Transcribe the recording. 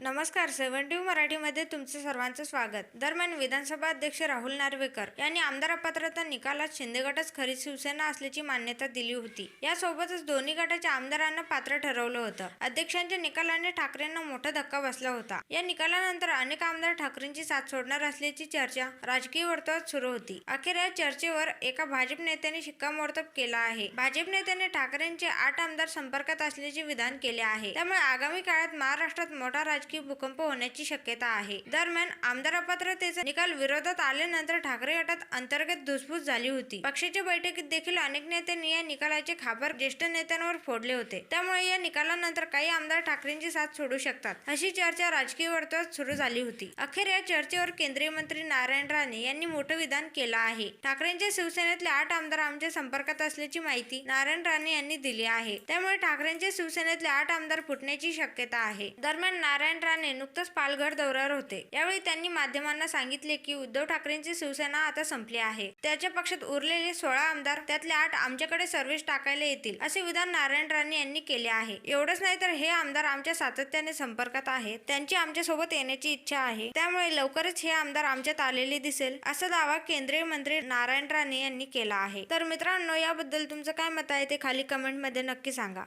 नमस्कार सेव्हन्टी मराठीमध्ये तुमचे सर्वांचं स्वागत. दरम्यान विधानसभा अध्यक्ष राहुल नार्वेकर यांनी आमदार अपात्रता निकालात शिंदे गटच खरी शिवसेना असल्याची मान्यता दिली होती. यासोबतच दोन्ही गटाच्या आमदारांना पात्र ठरवलं होतं. अध्यक्षांच्या निकालाने ठाकरेंना मोठा धक्का बसला होता. या निकालानंतर अनेक आमदार ठाकरेंची साथ सोडणार असल्याची चर्चा राजकीय वर्तुळात सुरू होती. अखेर या चर्चेवर एका भाजप नेत्याने शिक्कामोर्तब केला आहे. भाजप नेत्याने ठाकरेंचे आठ आमदार संपर्कात असल्याचे विधान केले आहे. त्यामुळे आगामी काळात महाराष्ट्रात मोठा राज राजकीय भूकंप होण्याची शक्यता आहे. दरम्यान आमदार अपात्रतेचा निकाल विरोधात आल्यानंतर ठाकरे गटात अंतर्गत धुसफूस झाली होती. पक्षाच्या बैठकीत देखील अनेक नेत्यांनी या निकालाचे खापर ज्येष्ठ नेत्यांवर फोडले होते. त्यामुळे या निकालानंतर काही आमदार ठाकरेंची साथ सोडू शकतात अशी चर्चा राजकीय वर्तुळात सुरू झाली होती. अखेर या चर्चेवर केंद्रीय मंत्री नारायण राणे यांनी मोठं विधान केलं आहे. ठाकरेंच्या शिवसेनेतले आठ आमदार आमच्या संपर्कात असल्याची माहिती नारायण राणे यांनी दिली आहे. त्यामुळे ठाकरेंच्या शिवसेनेतले आठ आमदार फुटण्याची शक्यता आहे. दरम्यान नारायण राणे नुकतंच पालघर दौऱ्यावर होते. यावेळी त्यांनी माध्यमांना सांगितले की उद्धव ठाकरेंची शिवसेना आता संपली आहे. त्याच्या पक्षात उरलेले सोळा आमदार त्यातले आठ आमच्याकडे सर्व्हिस टाकायला येतील असे विधान नारायण राणे यांनी केले आहे. एवढंच नाही तर हे आमदार आमच्या सातत्याने संपर्कात आहेत त्यांची आमच्यासोबत येण्याची इच्छा आहे. त्यामुळे लवकरच हे आमदार आमच्यात आलेले दिसेल असा दावा केंद्रीय मंत्री नारायण राणे यांनी केला आहे. तर मित्रांनो याबद्दल तुमचं काय मत आहे ते खाली कमेंटमध्ये नक्की सांगा.